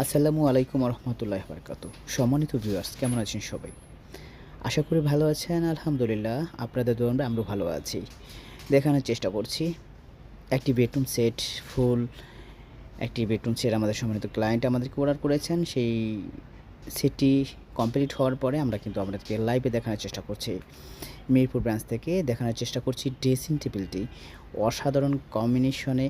আসসালামু আলাইকুম রহমতুল্লাহ বারকাত সম্মানিত ভিউয়ার্স কেমন আছেন সবাই? আশা করি ভালো আছেন, আলহামদুলিল্লাহ। আপনাদের দোকানটা আমরা ভালো আছি। দেখানোর চেষ্টা করছি, একটি বেডরুম সেট, ফুল, একটি বেডরুম সেট আমাদের সম্মানিত ক্লায়েন্ট আমাদেরকে অর্ডার করেছেন। সেই সেটটি কমপ্লিট হওয়ার পরে আমরা কিন্তু আমাদেরকে লাইভে দেখানোর চেষ্টা করছি। মিরপুর ব্রাঞ্চ থেকে দেখানোর চেষ্টা করছি ড্রেসিং টেবিলটি অসাধারণ কম্বিনেশনে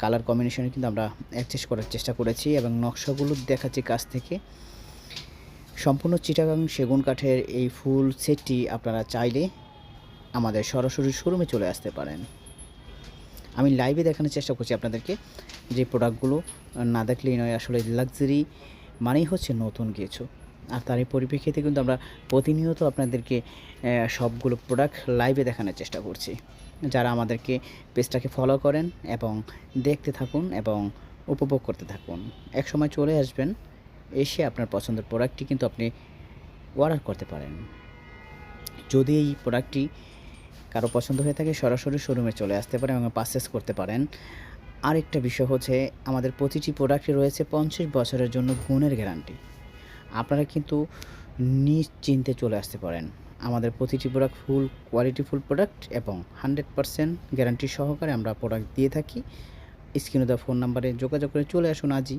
কালার কম্বিনেশনে কিন্তু আমরা অ্যাডজাস্ট করার চেষ্টা করেছি এবং নকশাগুলো দেখাচ্ছি কাছ থেকে। সম্পূর্ণ চিটাগাং সেগুন কাঠের এই ফুল সেটটি আপনারা চাইলে আমাদের সরাসরি শোরুমে চলে আসতে পারেন। আমি লাইভে দেখানোর চেষ্টা করছি আপনাদেরকে যে প্রোডাক্টগুলো না দেখলেই নয়, আসলে লাক্সারি মানেই হচ্ছে নতুন কিছু। আর তার এই পরিপ্রেক্ষিতে কিন্তু আমরা প্রতিনিয়ত আপনাদেরকে সবগুলো প্রোডাক্ট লাইভে দেখানোর চেষ্টা করছি। যারা আমাদেরকে পেজটাকে ফলো করেন এবং দেখতে থাকুন এবং উপভোগ করতে থাকুন এক সময় চলে আসবেন, এসে আপনার পছন্দের প্রোডাক্টটি কিন্তু আপনি অর্ডার করতে পারেন। যদি এই প্রোডাক্টটি কারও পছন্দ হয়ে থাকে, সরাসরি শোরুমে চলে আসতে পারেন এবং পারচেস করতে পারেন। আরেকটা বিষয় হচ্ছে, আমাদের প্রতিটি প্রোডাক্টে রয়েছে পঞ্চাশ বছরের জন্য গুণের গ্যারান্টি আপনারা কিন্তু নিশ্চিন্তে চলে আসতে পারেন। আমাদের প্রতিটি product full quality full product এবং হান্ড্রেড পারসেন্ট গ্যারান্টি সহকারে আমরা প্রোডাক্ট দিয়ে থাকি। স্ক্রিনে দেওয়া ফোন নাম্বারে যোগাযোগ করে চলে আসুন আজই।